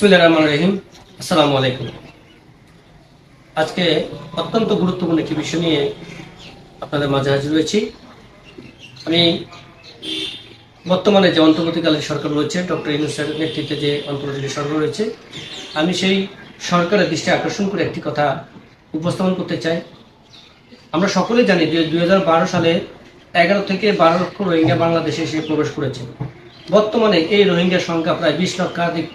রহমান রহিম। আসসালামু আলাইকুম আজকে অত্যন্ত গুরুত্বপূর্ণ একটি বিষয় নিয়ে আপনাদের মাঝে হাজির হয়েছি। আমি বর্তমানে যে অন্তর্বর্তীকালীন সরকার রয়েছে, ডক্টর ইউনুসের নেতৃত্বে যে অন্তর্বর্তী সরকার রয়েছে, আমি সেই সরকারের দৃষ্টি আকর্ষণ করে একটি কথা উপস্থাপন করতে চাই। আমরা সকলেই জানি যে দু হাজার বারো সালে এগারো থেকে বারো লক্ষ রোহিঙ্গা বাংলাদেশে এসে প্রবেশ করেছে। বর্তমানে এই রোহিঙ্গার সংখ্যা প্রায় বিশ লক্ষাধিক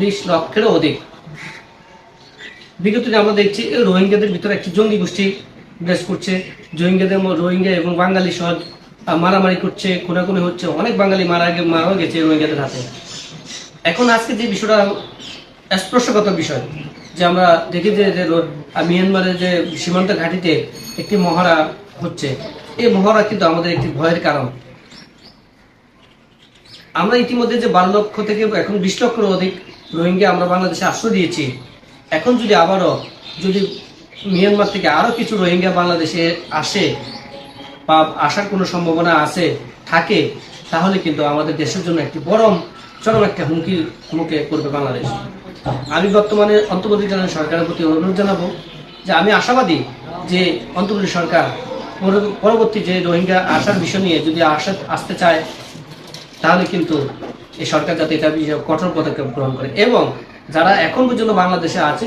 বিশ লক্ষেরও অধিক। বিগত আমরা দেখছি রোহিঙ্গাদের ভিতরে একটি জঙ্গি গোষ্ঠী বিরাজ করছে। রোহিঙ্গাদের রোহিঙ্গা এবং বাঙালি সহ মারামারি করছে, খুনাখুনি হচ্ছে, অনেক বাঙালি মারা মারাও গেছে রোহিঙ্গাদের হাতে। এখন আজকে যে বিষয়টা স্পর্শগত বিষয়, যে আমরা দেখি যে মিয়ানমারের যে সীমান্ত ঘাঁটিতে একটি মহড়া হচ্ছে, এই মহড়া কিন্তু আমাদের একটি ভয়ের কারণ। আমরা ইতিমধ্যে যে বারো লক্ষ থেকে এখন বিশ লক্ষের অধিক রোহিঙ্গা আমরা বাংলাদেশে আশ্রয় দিয়েছি। এখন যদি আবারও যদি মিয়ানমার থেকে আরও কিছু রোহিঙ্গা বাংলাদেশে আসে বা আসার কোনো সম্ভাবনা আছে, থাকে, তাহলে কিন্তু আমাদের দেশের জন্য একটি বড় চরম একটা হুমকির মুখে করবে বাংলাদেশ। আমি বর্তমানে অন্তর্বর্তীকালীন সরকারের প্রতি অনুরোধ জানাব যে আমি আশাবাদী যে অন্তর্বর্তী সরকার পর- পরবর্তী যে রোহিঙ্গা আসার বিষয় নিয়ে যদি আসা আসতে চায়, তাহলে কিন্তু এই সরকার যাতে এটা কঠোর পদক্ষেপ গ্রহণ করে। এবং যারা এখন পর্যন্ত বাংলাদেশে আছে,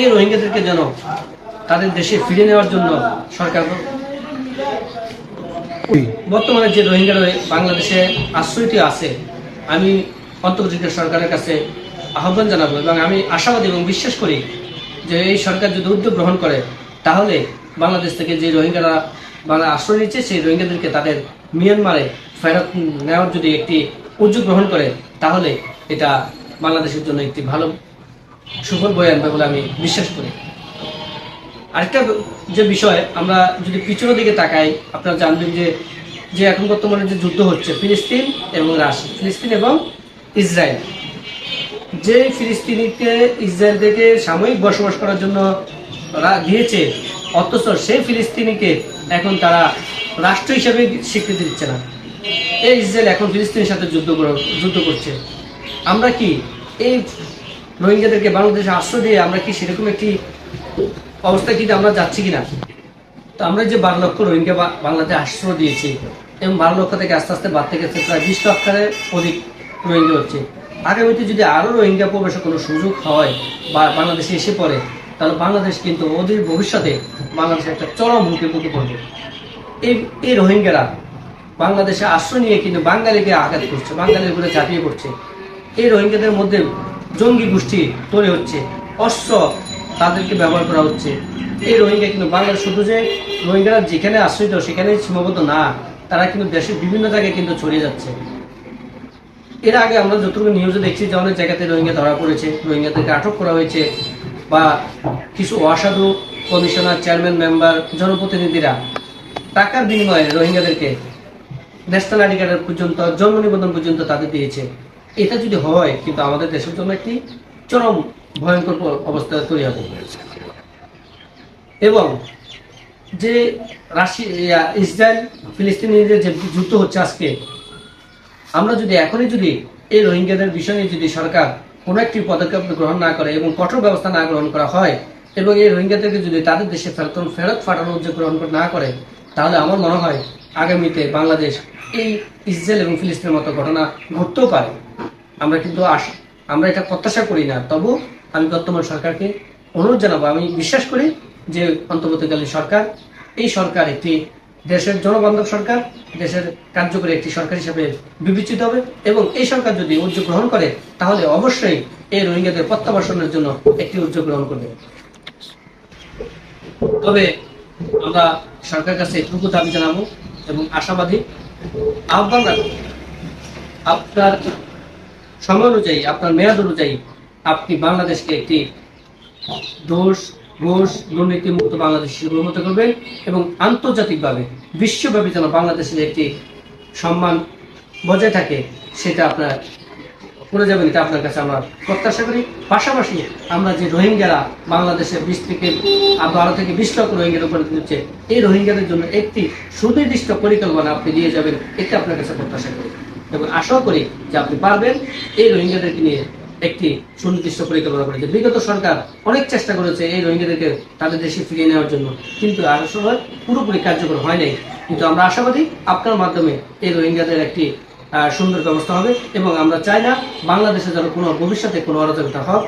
এই রোহিঙ্গাদেরকে যেন তাদের দেশে ফিরে নেওয়ার জন্য সরকার বর্তমানে যে রোহিঙ্গা বাংলাদেশে আশ্রয়টি আছে, আমি অন্তর্বর্তী সরকারের কাছে আহ্বান জানাব এবং আমি আশাবাদী এবং বিশ্বাস করি যে এই সরকার যদি উদ্যোগ গ্রহণ করে, তাহলে বাংলাদেশ থেকে যে রোহিঙ্গারা বাংলা আশ্রয় নিচ্ছে, সেই রোহিঙ্গাদেরকে তাদের মিয়ানমারে ফেরত নেওয়ার যদি একটি উদ্যোগ গ্রহণ করে, তাহলে এটা বাংলাদেশের জন্য একটি ভালো সুফল বয়ে আনবে বলে আমি বিশ্বাস করি। আরেকটা যে বিষয়, আমরা যদি পিছনের দিকে তাকাই, আপনারা জানবেন যে যে এখন বর্তমানে যে যুদ্ধ হচ্ছে, ফিলিস্তিন এবং রাশিয়া, ফিলিস্তিন এবং ইসরায়েল। যে ফিলিস্তিনিকে ইসরায়েল থেকে সাময়িক বসবাস করার জন্য দিয়েছে, অথচ সেই ফিলিস্তিনিকে এখন তারা রাষ্ট্র হিসেবে স্বীকৃতি দিচ্ছে না। এই ইসরায়েল এখন ফিলিস্তিনের সাথে যুদ্ধ যুদ্ধ করছে। আমরা কি এই রোহিঙ্গাদেরকে বাংলাদেশে আশ্রয় দিয়ে আমরা কি সেরকম একটি অবস্থায় কিন্তু আমরা যাচ্ছি কিনা? তো আমরা যে বারো লক্ষ রোহিঙ্গা বাংলাদেশে আশ্রয় দিয়েছি এবং বারো লক্ষ থেকে আস্তে আস্তে বাড়তে গেছে, প্রায় বিশ লক্ষের অধিক রোহিঙ্গা হচ্ছে। আগামীতে যদি আরও রোহিঙ্গা প্রবেশের কোনো সুযোগ হয় বা বাংলাদেশে এসে পড়ে, তাহলে বাংলাদেশ কিন্তু অদূর ভবিষ্যতে বাংলাদেশে একটা চরম হুমকির মুখে পড়বে। এই এই রোহিঙ্গারা বাংলাদেশে আশ্রয় নিয়ে কিন্তু বাঙালিকে আঘাত করছে, বাঙালির উপরে ঝাঁপিয়ে পড়ছে। এই রোহিঙ্গাদের মধ্যে জঙ্গি গোষ্ঠী তৈরি হচ্ছে, অস্ত্র তাদেরকে ব্যবহার করা হচ্ছে। এই রোহিঙ্গা কিন্তু বাংলাদেশ শুধু যে রোহিঙ্গারা যেখানে আশ্রিত সেখানে সীমাবদ্ধ না, তারা কিন্তু দেশের বিভিন্ন জায়গায় কিন্তু ছড়িয়ে যাচ্ছে। এর আগে আমরা যতটুকু নিউজে দেখছি যে অনেক জায়গাতে রোহিঙ্গা ধরা পড়েছে, রোহিঙ্গাদেরকে আটক করা হয়েছে বা কিছু অসাধু কমিশনার চেয়ারম্যান মেম্বার জনপ্রতিনিধিরা টাকার বিনিময়ে রোহিঙ্গাদেরকে ন্যাশনাল আইডি কার্ডের পর্যন্ত, জন্ম নিবন্ধন পর্যন্ত তাদের দিয়েছে। এটা যদি হয়, কিন্তু আমাদের দেশের জন্য একটি চরম ভয়ঙ্কর অবস্থা তৈরি হবে। এবং যে রাশিয়া ইসরায়েল, ফিলিস্তিনিদের যে যুদ্ধ হচ্ছে আজকে, আমরা যদি এখনই যদি এই রোহিঙ্গাদের বিষয়ে যদি সরকার কোনো একটি পদক্ষেপ গ্রহণ না করে এবং কঠোর ব্যবস্থা না গ্রহণ করা হয়, এবং এই রোহিঙ্গাদেরকে যদি তাদের দেশে ফেরত ফেরত ফাটানোর উদ্যোগ গ্রহণ না করে, তাহলে আমার মনে হয় আগামীতে বাংলাদেশ এই ইসরায়েল এবং ফিলিস্তিনের মতো ঘটনা ঘটতেও পারে। আমরা কিন্তু আস আমরা এটা প্রত্যাশা করি না। তবু আমি বর্তমান সরকারকে অনুরোধ জানাব। আমি বিশ্বাস করি যে অন্তর্বর্তীকালীন সরকার, এই সরকার একটি দেশের জনবান্ধব সরকার, দেশের কার্যকরী একটি সরকার হিসেবে বিবেচিত হবে এবং এই সরকার যদি উদ্যোগ গ্রহণ করে, তাহলে অবশ্যই এই রোহিঙ্গাদের প্রত্যাবাসনের জন্য একটি উদ্যোগ গ্রহণ করবে। তবে আমরা সরকারের কাছে এটুকু দাবি জানাব এবং আশাবাদী আহ্বান আপনার সময় অনুযায়ী, আপনার মেয়াদ অনুযায়ী আপনি বাংলাদেশকে একটি দোষ, ঘোষ, দুর্নীতিমুক্ত বাংলাদেশ হিসেবে উন্নত করবেন এবং আন্তর্জাতিকভাবে, বিশ্বব্যাপী যেন বাংলাদেশের একটি সম্মান বজায় থাকে, সেটা আপনার করে যাবেন, এটা আপনার কাছে আমরা প্রত্যাশা করি। পাশাপাশি আমরা যে রোহিঙ্গারা বাংলাদেশে বিশ থেকে বারো থেকে বিশ লক্ষ রোহিঙ্গার উপরে দিচ্ছে এই রোহিঙ্গাদের জন্য একটি সুনির্দিষ্ট পরিকল্পনা আপনি দিয়ে যাবেন, এটা আপনার কাছে প্রত্যাশা করি। এবং আশাও করি যে আপনি পারবেন এই রোহিঙ্গাদেরকে নিয়ে একটি সুনির্দিষ্ট পরিকল্পনা করেছে বিগত সরকার অনেক চেষ্টা করেছে এই রোহিঙ্গাদেরকে তাদের দেশে ফিরিয়ে নেওয়ার জন্য, কিন্তু আসলে পুরোপুরি কার্যকর হয় নাই। কিন্তু আমরা আশাবাদী আপনার মাধ্যমে এই রোহিঙ্গাদের একটি সুন্দর ব্যবস্থা হবে এবং আমরা চাই না বাংলাদেশে যেন কোনো ভবিষ্যতে কোনো অরাজকতা হোক।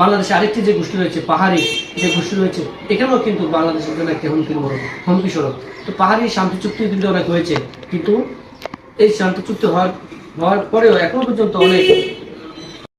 বাংলাদেশে আরেকটি যে গোষ্ঠী রয়েছে, পাহাড়ি যে গোষ্ঠী রয়েছে, এখানেও কিন্তু বাংলাদেশের জন্য একটি হুমকি হুমকি স্বরূপ তো পাহাড়ি শান্তি চুক্তি কিন্তু অনেক হয়েছে, কিন্তু এই শান্তি চুক্তি হওয়ার হওয়ার পরেও এখনও পর্যন্ত অনেক